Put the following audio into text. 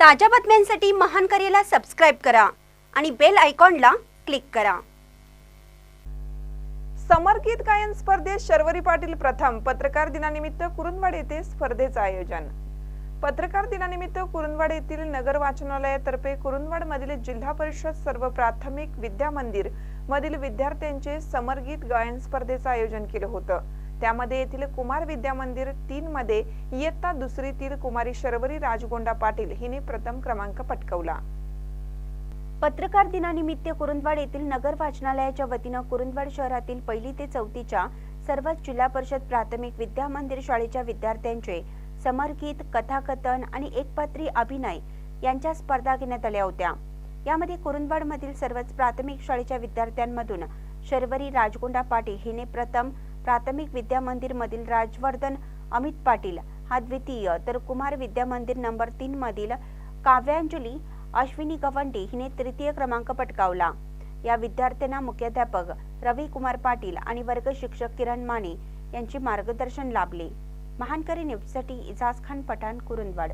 ताज्या बातम्यांसाठी महान करेला सबस्क्राईब करा आणि बेल आयकॉनला क्लिक करा. समरगीत गायन स्पर्धेत शर्वरी पाटील प्रथम पत्रकार दिनानिमित्त कुरुंदवाड येथे स्पर्धेचं आयोजन. पत्रकार दिनानिमित्त कुरुंदवाड येथील नगर वाचनालयातर्फे कुरुंदवाड मधील जिल्हा परिषद सर्व प्राथमिक विद्या मंदिर मधील विद्यार्थ्यांचे समरगीत गायन स्पर्धेचं आयोजन केलं होतं. त्यामध्ये येथील कुमार विद्या मंदिर तीन मध्ये इयत्ता दुसरीतील कुमारी शर्वरी राजगोंडा पाटील हिने प्रथम क्रमांक पटकवला. पत्रकार दिनानिमित्त कुरुंदवाड येथील नगर वाचनालयाच्या वतीनं कुरुंदवाड शहरातील पहिली ते चौथीच्या सर्वच जिल्हा परिषद प्राथमिक विद्या मंदिर शाळेच्या विद्यार्थ्यांचे समरगीत कथाकथन आणि एकपात्री अभिनय यांच्या स्पर्धा घेण्यात आल्या होत्या. यामध्ये कुरुंदवाड मधील सर्वच प्राथमिक शाळेच्या विद्यार्थ्यांमधून शर्वरी राजगोंडा पाटील हिने प्रथम प्राथमिक विद्या मंदिर मधील राजवर्धन अमित पाटील हा द्वितीय तर कुमार विद्या मंदिर नंबर तीन मधील काव्यांजली अश्विनी गवंडी हिने तृतीय क्रमांक पटकावला. या विद्यार्थ्यांना मुख्याध्यापक रवी कुमार पाटील आणि वर्ग शिक्षक किरण माने यांचे मार्गदर्शन लाभले. महानकरी न्यूजसाठी इजाज खान पठाण कुरुंदवाड.